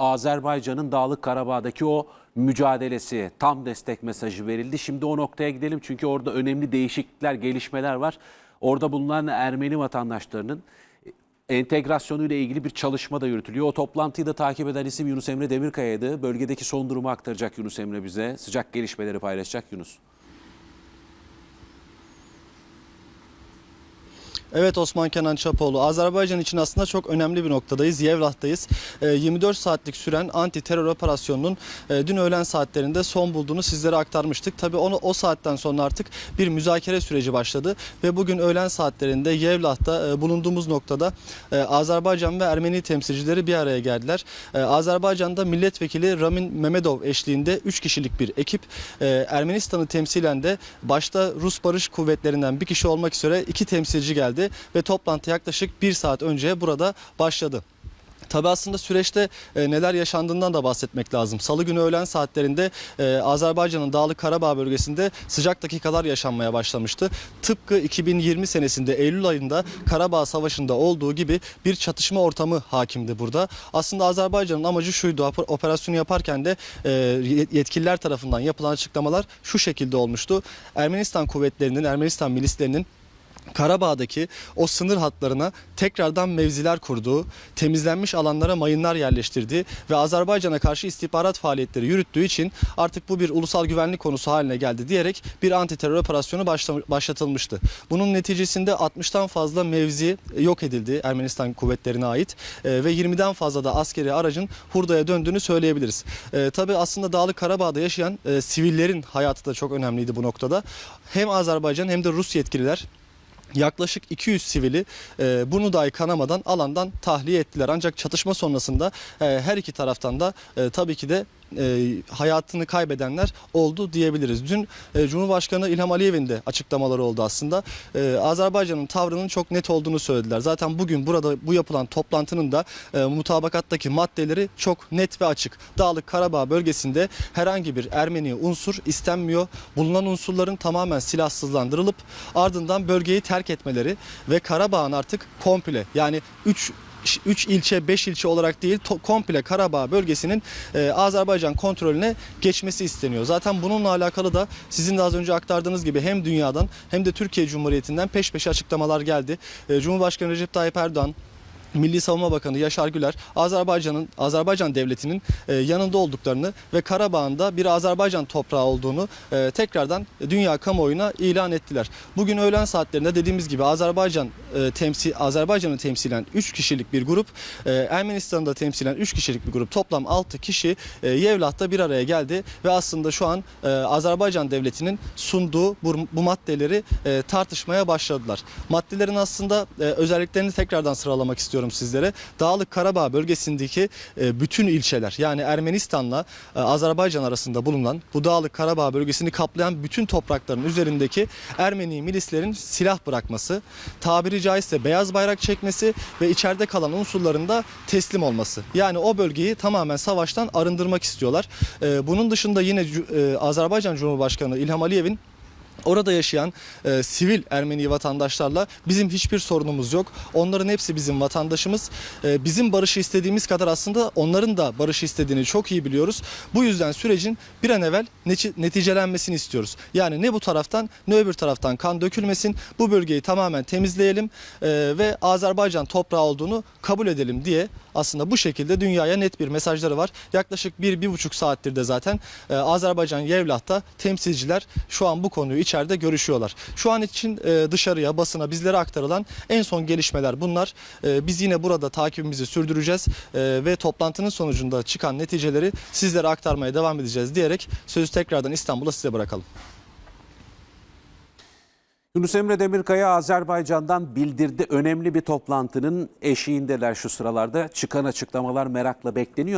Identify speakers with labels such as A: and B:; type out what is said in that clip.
A: Azerbaycan'ın Dağlık Karabağ'daki o mücadelesi, tam destek mesajı verildi. Şimdi o noktaya gidelim çünkü orada önemli değişiklikler, gelişmeler var. Orada bulunan Ermeni vatandaşlarının entegrasyonuyla ilgili bir çalışma da yürütülüyor. O toplantıyı da takip eden isim Yunus Emre Demirkaya'ydı. Bölgedeki son durumu aktaracak Yunus Emre bize. Sıcak gelişmeleri paylaşacak Yunus.
B: Evet Osman Kenan Çapoğlu. Azerbaycan için aslında çok önemli bir noktadayız. Yevlaht'tayız. Ee, 24 saatlik süren anti terör operasyonunun e, dün öğlen saatlerinde son bulduğunu sizlere aktarmıştık. Tabii onu o saatten sonra artık bir müzakere süreci başladı ve bugün öğlen saatlerinde Yevlaht'ta e, bulunduğumuz noktada e, Azerbaycan ve Ermeni temsilcileri bir araya geldiler. Azerbaycan'da milletvekili Ramin Memedov eşliğinde 3 kişilik bir ekip Ermenistan'ı temsilen de başta Rus Barış Kuvvetleri'nden bir kişi olmak üzere iki temsilci geldi ve toplantı yaklaşık bir saat önce burada başladı. Tabi aslında süreçte e, neler yaşandığından da bahsetmek lazım. Salı günü öğlen saatlerinde e, Azerbaycan'ın Dağlık Karabağ bölgesinde sıcak dakikalar yaşanmaya başlamıştı. Tıpkı 2020 senesinde Eylül ayında Karabağ Savaşı'nda olduğu gibi bir çatışma ortamı hakimdi burada. Aslında Azerbaycan'ın amacı şuydu oper- operasyonu yaparken de e, yetkililer tarafından yapılan açıklamalar şu şekilde olmuştu. Ermenistan kuvvetlerinin, Ermenistan milislerinin Karabağ'daki o sınır hatlarına tekrardan mevziler kurduğu, temizlenmiş alanlara mayınlar yerleştirdiği ve Azerbaycan'a karşı istihbarat faaliyetleri yürüttüğü için artık bu bir ulusal güvenlik konusu haline geldi diyerek bir anti terör operasyonu başla- başlatılmıştı. Bunun neticesinde 60'tan fazla mevzi yok edildi Ermenistan kuvvetlerine ait e, ve 20'den fazla da askeri aracın hurdaya döndüğünü söyleyebiliriz. E, tabii aslında Dağlık Karabağ'da yaşayan e, sivillerin hayatı da çok önemliydi bu noktada. Hem Azerbaycan hem de Rus yetkililer yaklaşık 200 sivili e, bunu dahi kanamadan alandan tahliye ettiler. Ancak çatışma sonrasında e, her iki taraftan da e, tabii ki de e, hayatını kaybedenler oldu diyebiliriz. Dün e, Cumhurbaşkanı İlham Aliyev'in de açıklamaları oldu aslında. E, Azerbaycan'ın tavrının çok net olduğunu söylediler. Zaten bugün burada bu yapılan toplantının da e, mutabakattaki maddeleri çok net ve açık. Dağlık Karabağ bölgesinde herhangi bir Ermeni unsur istenmiyor. Bulunan unsurların tamamen silahsızlandırılıp ardından bölgeyi terk etmeleri ve Karabağ'ın artık komple yani 3 3 ilçe 5 ilçe olarak değil komple Karabağ bölgesinin e, Azerbaycan kontrolüne geçmesi isteniyor. Zaten bununla alakalı da sizin de az önce aktardığınız gibi hem dünyadan hem de Türkiye Cumhuriyeti'nden peş peşe açıklamalar geldi. E, Cumhurbaşkanı Recep Tayyip Erdoğan Milli Savunma Bakanı Yaşar Güler Azerbaycan'ın Azerbaycan devletinin e, yanında olduklarını ve Karabağ'ın da bir Azerbaycan toprağı olduğunu e, tekrardan dünya kamuoyuna ilan ettiler. Bugün öğlen saatlerinde dediğimiz gibi Azerbaycan e, temsil Azerbaycan'ı temsilen 3 kişilik bir grup, e, Ermenistan'ı da temsilen 3 kişilik bir grup, toplam 6 kişi e, Yevlaht'ta bir araya geldi ve aslında şu an e, Azerbaycan devletinin sunduğu bu, bu maddeleri tartışmaya başladılar. Maddelerin aslında özelliklerini tekrardan sıralamak istiyorum sizlere. Dağlık Karabağ bölgesindeki e, bütün ilçeler yani Ermenistan'la e, Azerbaycan arasında bulunan bu Dağlık Karabağ bölgesini kaplayan bütün toprakların üzerindeki Ermeni milislerin silah bırakması, tabiri caizse beyaz bayrak çekmesi ve içeride kalan unsurların da teslim olması. Yani o bölgeyi tamamen savaştan arındırmak istiyorlar. E, bunun dışında yine Azerbaycan Cumhurbaşkanı İlham Aliyev'in Orada yaşayan e, sivil Ermeni vatandaşlarla bizim hiçbir sorunumuz yok. Onların hepsi bizim vatandaşımız. E, bizim barışı istediğimiz kadar aslında onların da barışı istediğini çok iyi biliyoruz. Bu yüzden sürecin bir an evvel neti- neticelenmesini istiyoruz. Yani ne bu taraftan ne öbür taraftan kan dökülmesin. Bu bölgeyi tamamen temizleyelim e, ve Azerbaycan toprağı olduğunu kabul edelim diye aslında bu şekilde dünyaya net bir mesajları var. Yaklaşık bir, bir buçuk saattir de zaten e, Azerbaycan Yevlaht'ta temsilciler şu an bu konuyu içeride görüşüyorlar. Şu an için e, dışarıya, basına, bizlere aktarılan en son gelişmeler bunlar. E, biz yine burada takibimizi sürdüreceğiz e, ve toplantının sonucunda çıkan neticeleri sizlere aktarmaya devam edeceğiz diyerek sözü tekrardan İstanbul'a size bırakalım.
A: Yunus Emre Demirkaya Azerbaycan'dan bildirdi. Önemli bir toplantının eşiğindeler şu sıralarda. Çıkan açıklamalar merakla bekleniyor.